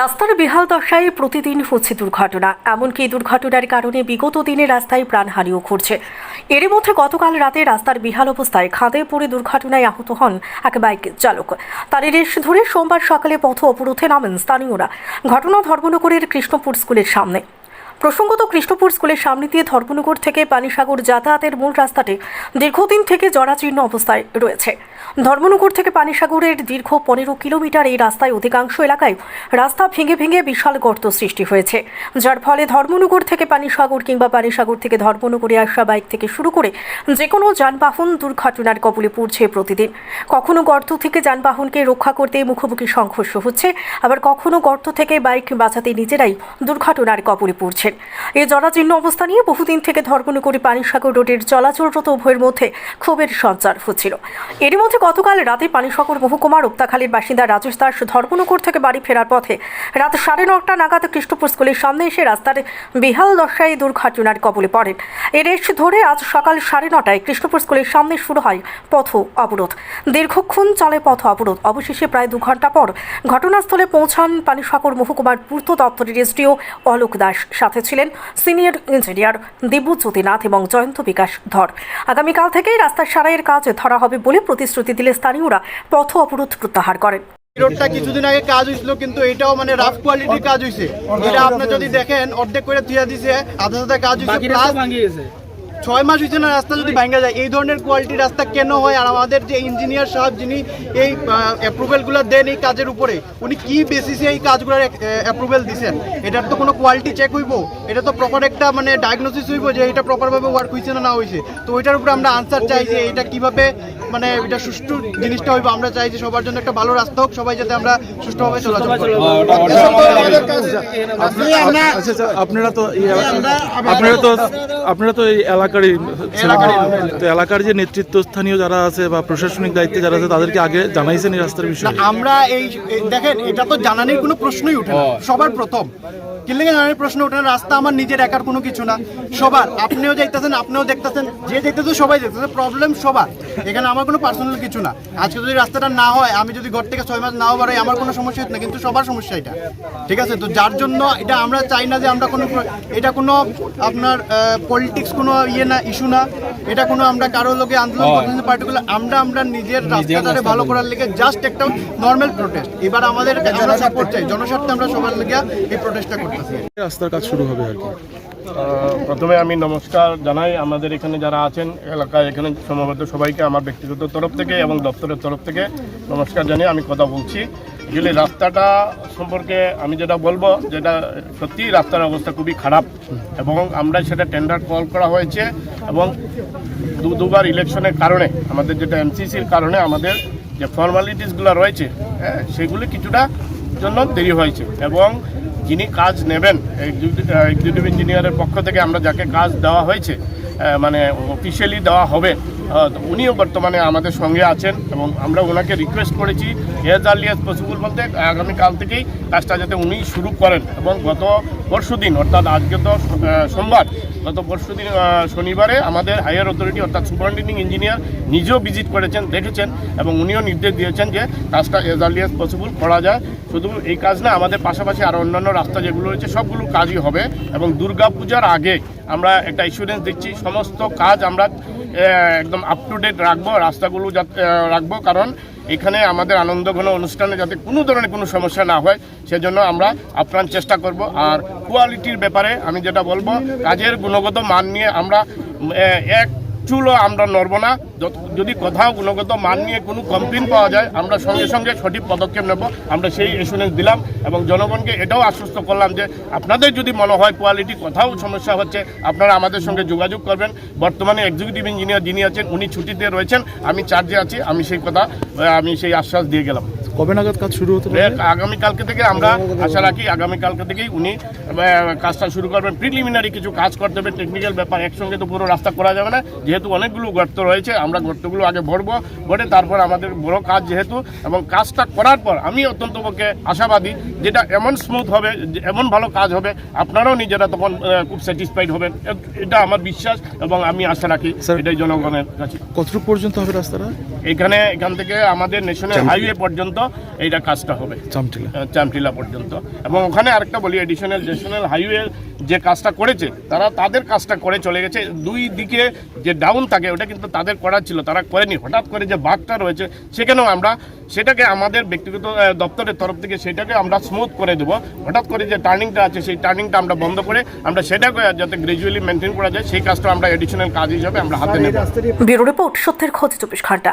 রাস্তার বেহাল দশায় প্রতিদিন হচ্ছে দুর্ঘটনা। এমনকি দুর্ঘটনার কারণে বিগত দিনে রাস্তায় প্রাণহানিও ঘটছে। এর মধ্যে গতকাল রাতে রাস্তার বিহাল অবস্থায় খাঁদে পড়ে দুর্ঘটনায় আহত হন এক বাইক চালক। তার রেশ ধরে সোমবার সকালে পথ অবরোধে নামেন স্থানীয়রা। ঘটনা ধর্মনগরের কৃষ্ণপুর স্কুলের সামনে। প্রসঙ্গত কৃষ্ণপুর স্কুলের সামনে দিয়ে ধর্মনগর থেকে পানিসাগর যাতায়াতের মূল রাস্তাটি দীর্ঘদিন থেকে জরাজীর্ণ অবস্থায় রয়েছে। ধর্মনগর থেকে পানিসাগরের দীর্ঘ পনেরো কিলোমিটার এই রাস্তায় অধিকাংশ এলাকায় রাস্তা ভেঙে ভেঙে বিশাল গর্ত সৃষ্টি হয়েছে। যার ফলে ধর্মনগর থেকে পানিসাগর কিংবা পানিসাগর থেকে ধর্মনগরে আসা বাইক থেকে শুরু করে যে কোনো যানবাহন দুর্ঘটনার কবলে পড়ছে প্রতিদিন। কখনো গর্ত থেকে যানবাহনকে রক্ষা করতে মুখোমুখি সংঘর্ষ হচ্ছে, আবার কখনো গর্ত থেকে বাইক বাঁচাতে নিজেরাই দুর্ঘটনার কবলে পড়ছেন এই জরাজীর্ণ অবস্থা নিয়ে বহুদিন থেকে ধর্মনগরী পানিসাগর রোডের চলাচলরত উভয়ের মধ্যে ক্ষোভের সঞ্চার হচ্ছিল। এরই মধ্যে গতকাল রাতে পানিসাগর মহকুমার উক্তাখালীর বাসিন্দা রাজেশ দাস ধর্মনগর থেকে বাড়ি ফেরার পথে রাত সাড়ে নটা নাগাদ কৃষ্ণপুর স্কুলের সামনে এসে রাস্তার বেহাল দশায় দুর্ঘটনার কবলে পড়েন। এর রেশ ধরে আজ সকাল সাড়ে নটায় কৃষ্ণপুর স্কুলের সামনে শুরু হয় পথ অবরোধ। দীর্ঘক্ষণ চলে পথ অবরোধ। অবশেষে প্রায় দু ঘণ্টা পর ঘটনাস্থলে পৌঁছান পানিসাগর মহকুমার পূর্ত দপ্তরের এসডিও অলোক দাস। সাথে ছিলেন সিনিয়র ইঞ্জিনিয়ার দিব্যজ্যোতিনাথ এবং জয়ন্ত বিকাশ ধর। আগামীকাল থেকেই রাস্তার সারাইয়ের কাজ ধরা হবে বলে প্রতিশ্রুতি দিলে স্থানীয়রা পথ অবরোধ প্রত্যাহার করেন। রোডটা কিছুদিন আগে কাজ হয়েছিল কিন্তু এটাও মানে রাফ কোয়ালিটির কাজ হয়েছে। এটা আপনি যদি দেখেন অর্ধেক করে দিয়ে দিছে আধা সাথে কাজ হয়েছে ছয় মাস হয়েছে না রাস্তা যদি ভাঙ্গা যায় এই ধরনের কোয়ালিটি রাস্তা কেন হয়? আর আমাদের যে ইঞ্জিনিয়ার সাহেব যিনি এই অ্যাপ্রুভেলগুলো দেন এই কাজের উপরে উনি কি বেসিসে এই কাজগুলোর অ্যাপ্রুভেল দিছেন? এটার তো কোনো কোয়ালিটি চেক হইব? এটা তো প্রপার একটা মানে ডায়াগনোসিস হইব যে এটা প্রপারভাবে ওয়ার্ক হয়েছে না না হয়েছে তো ওইটার উপরে আমরা আনসার চাই যে এটা কীভাবে মানে এটা সুষ্ঠু জিনিসটা হইব। আমরা চাই যে সবার জন্য একটা ভালো রাস্তা হোক সবাই যাতে আমরা সুষ্ঠুভাবে চলাচল করি। আপনারা তো আপনারা তো আপনারা তো এই এলাকারই এলাকার যে নেতৃত্ব স্থানীয় যারা আছে বা প্রশাসনিক দায়িত্বে যারা আছে তাদেরকে আগে জানাইছেন এই রাস্তার বিষয়ে? আমরা এই এই- দেখেন এটা তো জানানোর কোনো প্রশ্নই উঠে না। সবার প্রথম। কিল্লিংয়ে জানানির প্রশ্ন ওঠে রাস্তা আমার নিজের একার কোনো কিছু না। সবার আপনিও যাইতেছেন আপনিও দেখতেছেন যে দেখতেছে সবাই দেখতেছে প্রবলেম সবার। এখানে আমার কোনো পার্সোনাল কিছু না। আজকে যদি রাস্তাটা না হয় আমি যদি ঘর থেকে ছয় মাস নাও বাড়াই আমার কোনো সমস্যা হচ্ছে না কিন্তু সবার সমস্যা এটা। ঠিক আছে? তো যার জন্য এটা আমরা চাই না যে আমরা কোনো এটা কোনো আপনার পলিটিক্স কোনো ইয়ে না ইস্যু না। এটা কোনো আমরা কারও লোকে আন্দোলন করতেছি পার্টিকুলার আমরা আমরা নিজের রাস্তাটারে ভালো করার লেগে জাস্ট একটা নর্মাল প্রোটেস্ট এবার আমাদের আমরা সাপোর্ট চাই। জনস্বার্থে আমরা সবার লেগে এই প্রোটেস্টটা করতেছি রাস্তার কাজ শুরু হবে আর কি। প্রথমে আমি নমস্কার জানাই আমাদের এখানে যারা আছেন, এলাকায় এখানে সমবেত সবাইকে, আমার ব্যক্তিগত তরফ থেকে এবং দপ্তরের তরফ থেকে নমস্কার জানিয়ে আমি কথা বলছি। অ্যাকচুয়ালি রাস্তাটা সম্পর্কে আমি যেটা বলব, যেটা সত্যি রাস্তার অবস্থা খুবই খারাপ এবং আমরা সেটা টেন্ডার কল করা হয়েছে এবং দু দুবার ইলেকশনের কারণে, আমাদের যেটা এমসিসির কারণে আমাদের যে ফর্মালিটিসগুলো রয়েছে হ্যাঁ সেগুলি কিছুটা জন্য দেরি হয়েছে এবং যিনি কাজ নেবেন এক্সিকিউটিভ ইঞ্জিনিয়ারের পক্ষ থেকে আমরা যাকে কাজ দেওয়া হয়েছে মানে অফিসিয়ালি দেওয়া হবে উনিও বর্তমানে আমাদের সঙ্গে আছেন এবং আমরা ওনাকে রিকোয়েস্ট করেছি এজ আর্লি এজ পসিবল বলতে আগামীকাল থেকেই কাজটা যাতে উনি শুরু করেন এবং গত পরশু দিন, অর্থাৎ আজকে তো সোমবার, গত পরশু দিন শনিবারে আমাদের হায়ার অথরিটি অর্থাৎ সুপারিনটেন্ডিং ইঞ্জিনিয়ার নিজেও ভিজিট করেছেন, দেখেছেন এবং উনিও নির্দেশ দিয়েছেন যে কাজটা এজ আর্লি এজ পসিবল করা যায়। শুধু এই কাজ না, আমাদের পাশাপাশি আরও অন্যান্য রাস্তা যেগুলো রয়েছে, সবগুলো কাজই হবে এবং দুর্গা পূজার আগে আমরা একটা ইস্যুরেন্স দিচ্ছি সমস্ত কাজ আমরা একদম আপ টু ডেট রাখব, রাস্তাগুলো যাতে রাখব, কারণ এখানে আমাদের আনন্দ আনন্দঘন অনুষ্ঠানে যাতে কোনো ধরনের কোনো সমস্যা না হয়, সেজন্য আমরা আপ্রাণ চেষ্টা করব। আর কোয়ালিটির ব্যাপারে আমি যেটা বলব, কাজের গুণগত মান নিয়ে আমরা এক চুলও আমরা নড়ব না। যদি কোথাও গুণগত মান নিয়ে কোনো কমপ্লেন পাওয়া যায় আমরা সঙ্গে সঙ্গে সঠিক পদক্ষেপ নেব। আমরা সেই এসুরেন্স দিলাম এবং জনগণকে এটাও আশ্বস্ত করলাম যে আপনাদের যদি মনে হয় কোয়ালিটি কোথাও সমস্যা হচ্ছে আপনারা আমাদের সঙ্গে যোগাযোগ করবেন। বর্তমানে এক্সিকিউটিভ ইঞ্জিনিয়ার যিনি আছেন উনি ছুটিতে রয়েছেন। আমি চার্জে আছি আমি সেই কথা আমি সেই আশ্বাস দিয়ে গেলাম। কবে নাগাদ কাজ শুরু হতে আগামীকালকে থেকে আমরা আশা রাখি আগামীকালকে থেকেই উনি কাজটা শুরু করবেন। প্রিলিমিনারি কিছু কাজ করতে হবে। টেকনিক্যাল ব্যাপার একসঙ্গে তো পুরো রাস্তা করা যাবে না। যেহেতু অনেকগুলো গর্ত রয়েছে আমরা গর্তগুলো আগে ভরবো ভরে তারপর আমাদের বড় কাজ যেহেতু এবং কাজটা করার পর আমি অত্যন্ত পক্ষে আশাবাদী যেটা এমন স্মুথ হবে যে এমন ভালো কাজ হবে আপনারাও নিজেরা তখন খুব স্যাটিসফাইড হবেন। এটা আমার বিশ্বাস এবং আমি আশা রাখি এটাই জনগণের কাছে। কতটুকু পর্যন্ত হবে রাস্তাটা? এখানে এখান থেকে আমাদের ন্যাশনাল হাইওয়ে পর্যন্ত এইটা কাজটা হবে। চামটিলা। চামটিলা পর্যন্ত। এবং ওখানে আরেকটা বলি এডিশনাল ন্যাশনাল হাইওয়ে যে কাজটা করেছে তারা তাদের কাজটা করে চলে গেছে। দুই দিকে যে ডাউন থাকে ওটা কিন্তু তাদের করার ছিল তারা করেনি। হঠাৎ করে যে বাঘটা রয়েছে সেখানেও আমরা সেটাকে আমাদের ব্যক্তিগত দপ্তরের তরফ থেকে সেটাকে আমরা স্মুথ করে দেবো। হঠাৎ করে যে টার্নিংটা আছে সেই টার্নিংটা আমরা বন্ধ করে আমরা সেটাকে যাতে গ্রাজুয়ালি মেনটেন করা যায় সেই কাজটা আমরা এডিশনাল কাজ হিসাবে আমরা হাতে নেব। ব্যুরো রিপোর্ট সত্যের খোঁজ চব্বিশ ঘণ্টা।